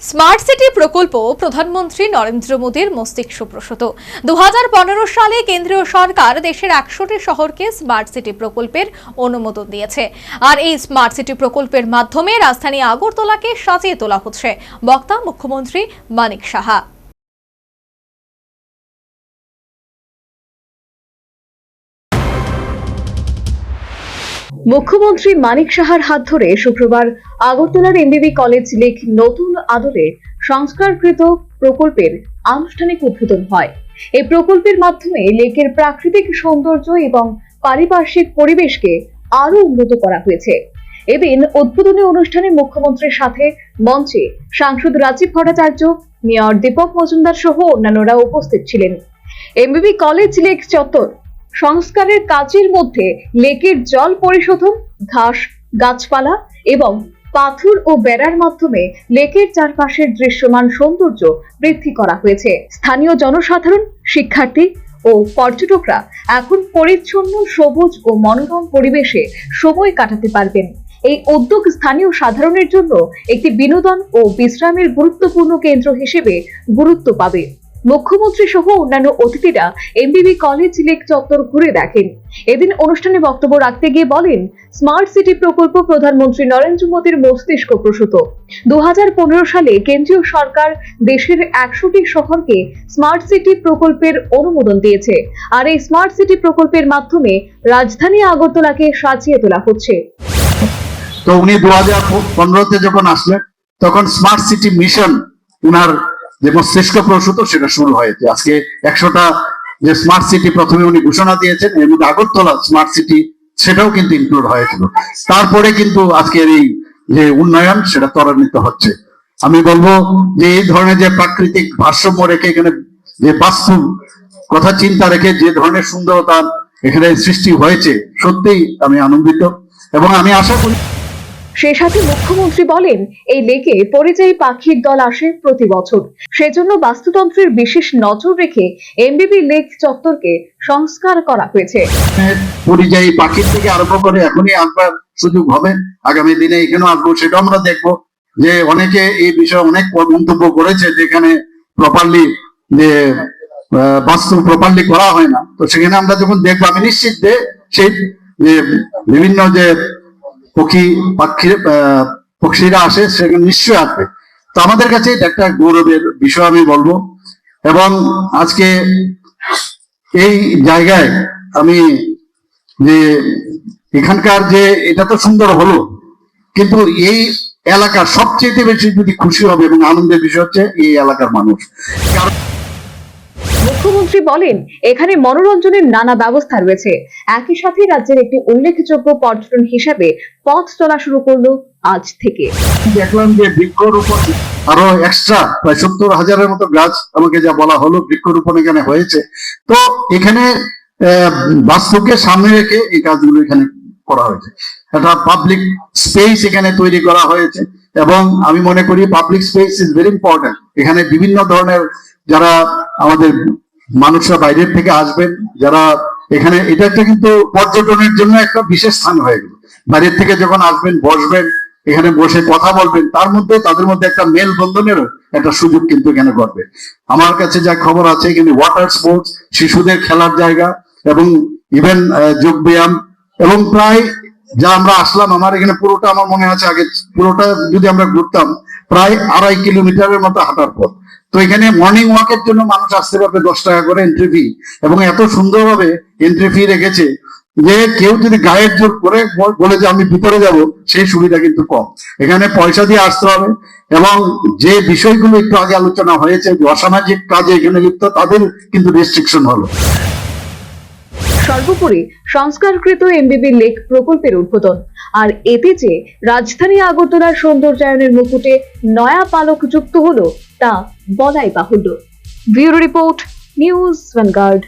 Smart city প্রকল্প প্রধানমন্ত্রী নরেন্দ্র মোদীর মস্তিষ্ক প্রসূত দু সালে কেন্দ্রীয় সরকার দেশের একশোটি শহরকে স্মার্ট সিটি প্রকল্পের অনুমোদন দিয়েছে। আর এই স্মার্ট সিটি প্রকল্পের মাধ্যমে রাজধানী আগরতলাকে সাজিয়ে তোলা হচ্ছে। বক্তা মুখ্যমন্ত্রী মানিক সাহা। মুখ্যমন্ত্রী মানিক সাহার হাত ধরে শুক্রবার আগরতলার এমবিবি কলেজ লেক নতুন আদলে সংস্কারকৃত প্রকল্পের আনুষ্ঠানিক উদ্বোধন হয়। এই প্রকল্পের মাধ্যমে লেকের প্রাকৃতিক সৌন্দর্য এবং পারিপার্শ্বিক পরিবেশকে আরও উন্নত করা হয়েছে। এদিন উদ্বোধনী অনুষ্ঠানে মুখ্যমন্ত্রীর সাথে মঞ্চে সাংসদ রাজীব ভট্টাচার্য, মেয়র দীপক মজুমদার সহ অন্যান্যরা উপস্থিত ছিলেন। এমবিবি কলেজ লেক চত্বর সংস্কারের কাজের মধ্যে লেকের জল পরিশোধন, ঘাস, গাছপালা এবং পাথর ও বেড়ার মাধ্যমে লেকের চারপাশের দৃশ্যমান সৌন্দর্য বৃদ্ধি করা হয়েছে। স্থানীয় জনসাধারণ, শিক্ষার্থী ও পর্যটকরা এখন পরিচ্ছন্ন, সবুজ ও মনোরম পরিবেশে সময় কাটাতে পারবেন। এই উদ্যোগ স্থানীয় সাধারণের জন্য একটি বিনোদন ও বিশ্রামের গুরুত্বপূর্ণ কেন্দ্র হিসেবে গুরুত্ব পাবে। মুখ্যমন্ত্রী সহ অন্যান্য অতিথিরা এমবিবি কলেজ লেক চত্বর ঘুরে দেখেন। এদিন অনুষ্ঠানে বক্তব্য রাখতে গিয়ে বলেন স্মার্ট সিটি প্রকল্প প্রধানমন্ত্রী নরেন্দ্র মোদীর মস্তিষ্ক প্রসূত। দু সালে কেন্দ্রীয় সরকার দেশের একশোটি শহরকে স্মার্ট সিটি প্রকল্পের অনুমোদন দিয়েছে। আর এই স্মার্ট সিটি প্রকল্পের মাধ্যমে রাজধানী আগরতলাকে সাজিয়ে তোলা হচ্ছে। তো উনি দু হাজার পনেরোতে যখন আসলেন, তখন স্মার্ট সিটি মিশন উনার যে মস্তিষ্ক প্রসূত সেটা শুরু হয়েছে আজকে একশোটা যে স্মার্ট সিটি প্রথমে উনি ঘোষণা দিয়েছেন, এর মধ্যে আগরতলা স্মার্ট সিটি সেটাও কিন্তু ইনক্লুড হয়েছিল। তারপরে কিন্তু আজকের এই যে উন্নয়ন, সেটা ত্বরান্বিত হচ্ছে। আমি বলব যে এই ধরনের যে প্রাকৃতিক ভারসাম্য রেখে এখানে যে বাস্তব কথা, চিন্তা রেখে যে ধরনের সুন্দরতা এখানে সৃষ্টি হয়েছে, সত্যিই আমি আনন্দিত। এবং আমি আশা করি সে সাথে মুখ্যমন্ত্রী বলেন, এই লেকে পরিযায়ী পাখির দল আসে প্রতি বছর। সেজন্য বাস্তুতন্ত্রের বিশেষ নজর রেখে এমবিবি লেক চত্বরকে সংস্কার করা হয়েছে। পরিযায়ী পাখির থেকে আরম্ভ করে এখনই আসবার সুযোগ হবে। আগামী দিনে এখানেও আসব, সেটা আমরা দেখব। যে অনেকে এই বিষয়ে অনেক মন্তব্য করেছে যেখানে প্রপারলি যে বাস্তু প্রপারলি করা হয় না। তো সেখানে আমরা যখন দেখব, আমি নিশ্চিত যে সেই বিভিন্ন যে পক্ষী পাখি পক্ষীরা আসে, সেখানে নিশ্চয়ই আসবে। তো আমাদের কাছে এটা একটা গৌরবের বিষয় আমি বলব। এবং আজকে এই জায়গায় আমি যে এখানকার যে, এটা তো সুন্দর হলো, কিন্তু এই এলাকার সবচেয়ে বেশি যদি খুশি হবে এবং আনন্দের বিষয় হচ্ছে এই এলাকার মানুষ। কারণ মুখ্যমন্ত্রী বলেন, এখানে মনোরঞ্জনের নানা ব্যবস্থা রয়েছে। একই সাথে রাজ্যের একটি উল্লেখযোগ্য পর্যটন হিসাবে পথ চলা শুরু করল আজ থেকে। দেখলাম যে বৃক্ষরোপণ, আরও এক্সট্রা প্রায় সত্তর হাজারের মতো গাছ আমাকে যা বলা হলো বৃক্ষরোপণ এখানে হয়েছে। তো এখানে বাস্তুকে সামনে রেখে এই কাজগুলো এখানে করা হয়েছে। একটা পাবলিক স্পেস এখানে তৈরি করা হয়েছে এবং আমি মনে করি public space is very important এখানে বিভিন্ন ধরনের যারা আমাদের মানুষরা বাইরের থেকে আসবেন, যারা এখানে, এটা একটা কিন্তু পর্যটনের জন্য একটা বিশেষ স্থান হয়ে গেল। বাইরের থেকে যখন আসবেন, বসবেন, এখানে বসে কথা বলবেন, তার মধ্যে, তাদের মধ্যে একটা মেল বন্ধনের একটা সুযোগ কিন্তু এখানে ঘটবে। আমার কাছে যা খবর আছে, এখানে ওয়াটার স্পোর্টস শিশুদের খেলার জায়গা এবং ইভেন যোগ ব্যায়াম এবং প্রায় যা আমরা আসলাম, আমার এখানে পুরোটা আমার মনে আছে আগে, পুরোটা যদি আমরা ঘুরতাম, প্রায় আড়াই কিলোমিটারের মতো হাঁটার পথ। তো এখানে মর্নিং ওয়াকের জন্য মানুষ আসতে পারবে দশ টাকা করে এন্ট্রি ফি এবং এত সুন্দরভাবে এন্ট্রি ফি রেখেছে যে কেউ যদি গায়ের জোর করে বলে যে আমি ভিতরে যাব, সেই সুবিধা কিন্তু কম। এখানে পয়সা দিয়ে আসতে হবে এবং যে বিষয়গুলো একটু আগে আলোচনা হয়েছে, যে অসামাজিক কাজে এখানে লিপ্ত, তাদের কিন্তু রেস্ট্রিকশন হলো। সর্বোপরি সংস্কারকৃত এমবিবি লেক প্রকল্পের উদ্বোধন। আর এতে যে রাজধানী আগরতলার সৌন্দর্যায়নের মুকুটে নয়া পালক যুক্ত হলো তা বলাই বাহুল্য। Bureau report, news vanguard.